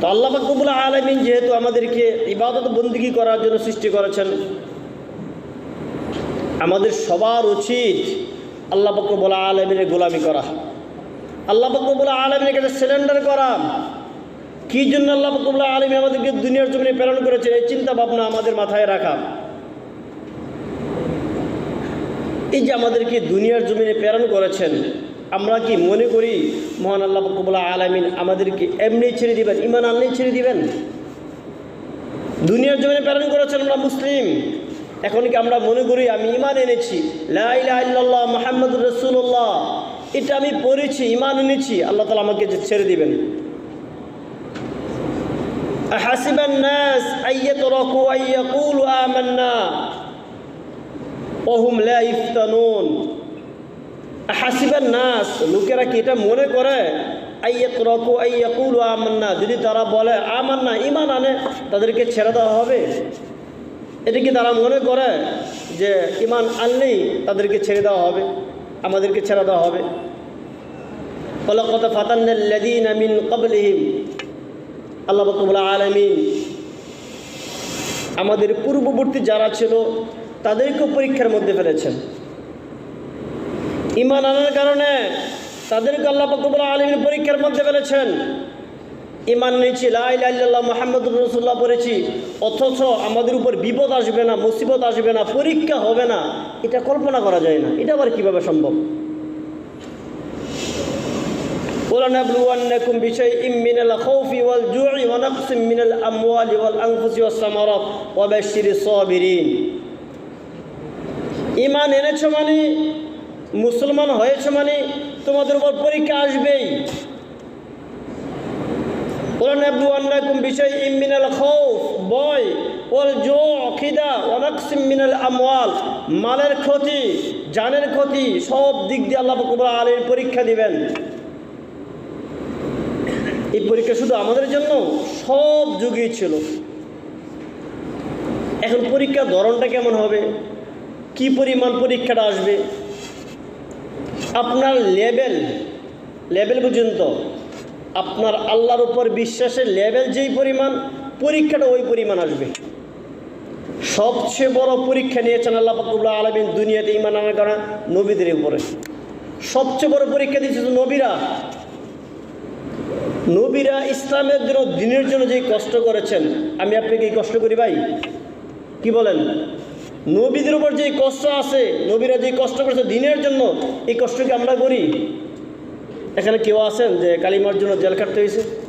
তো আল্লাহ বাকবুল আলমিন যেহেতু আমাদেরকে ইবাদত বন্দিগি করার জন্য সৃষ্টি করেছেন, আমাদের সবার উচিত আল্লাহ বাকবুল আলমিনের গোলামি করা। আল্লাহ বাকবুল আলমিনের কাছে সিলিন্ডার করা। কী জন্য আল্লাহ বাকবুল আলমী আমাদেরকে দুনিয়ার জমিনে প্রেরণ করেছেন, এই চিন্তা ভাবনা আমাদের মাথায় রাখা। এই যে আমাদেরকে দুনিয়ার জমিনে প্রেরণ করেছেন আমরা কি মনে করি, মহান আল্লাহ কবুল্লা আলমিন আমাদেরকে এমনি ছেড়ে দিবেন ইমান আনলেই ছেড়ে দিবেন? দুনিয়ার জমিনে প্রেরণ করেছেন আমরা মুসলিম। এখন কি আমরা মনে করি, আমি ইমান এনেছি? লাইল্লাহ মোহাম্মদ রসুল্লাহ এটা আমি পড়েছি ইমান এনেছি। আল্লাহ তালা আমাকে যে ছেড়ে দিবেন। হাসিবান হাসিবেন নাস লোকেরা কি এটা মনে করে? আইয়াত রকু আইয়াকুল আমান্না। যদি তারা বলে আমান্না ইমান আনে, তাদেরকে ছেড়ে দেওয়া হবে? এটা কি তারা মনে করে যে ইমান আনলেই তাদেরকে ছেড়ে দেওয়া হবে? আমাদেরকে ছেড়ে দেওয়া হবে? ফলকত ফাতান্নাল্লাযীন মিন ক্বাবলিহিম। আল্লাহ রাব্বুল আলামিন আমাদের পূর্ববর্তী যারা ছিল, তাদেরকেও পরীক্ষার মধ্যে ফেলেছেন। ইমান আনার কারণে তাদেরকে আল্লাহ ফকবুল আলমীর পরীক্ষার মধ্যে ফেলেছেন ইমান নিয়েছি লাইল্লাহ মোহাম্মদ রসুল্লাহ পড়েছি অথচ আমাদের উপর বিপদ আসবে না মুসিবত আসবে না পরীক্ষা হবে না এটা কল্পনা করা যায় না এটা আবার কীভাবে সম্ভব ولنبلونكم بشيء من الخوف والجوع ونقص من الأموال والأنفس والثمرات وبشر الصابرين ইমান এনেছো মানে মুসলমান হয়েছে মানে তোমাদের উপর পরীক্ষা আসবেই ولنبلونكم بشيء من الخوف ভয় والجوع খিদা ونقص من الأموال মালের ক্ষতি জানের ক্ষতি সব দিক দিয়ে আল্লাহ কবুল আলীর পরীক্ষা দিবেন এই পরীক্ষা শুধু আমাদের জন্য সব যুগেই ছিল এখন পরীক্ষার ধরনটা কেমন হবে কি পরিমাণ পরীক্ষাটা আসবে আপনার লেভেল লেভেল পর্যন্ত, আপনার আল্লাহর উপর বিশ্বাসের লেভেল যেই পরিমাণ, পরীক্ষাটা ওই পরিমাণ আসবে। সবচেয়ে বড় পরীক্ষা নিয়েছেন আল্লাহ ফাকুল্লাহ আলমিন দুনিয়াতে ইমান আনার কারণে নবীদের উপরে। সবচেয়ে বড় পরীক্ষা দিয়েছে তো নবীরা নবীরা ইসলামের জন্য, দিনের জন্য যেই কষ্ট করেছেন, আমি আপনাকে এই কষ্ট করি ভাই। কি বলেন? নবীদের উপর যে কষ্ট আছে, নবীরা যে কষ্ট করেছে দিনের জন্য, এই কষ্টকে আমরা করি। এখানে কেউ আছেন যে কালিমার জন্য জেল কাটতে হয়েছে?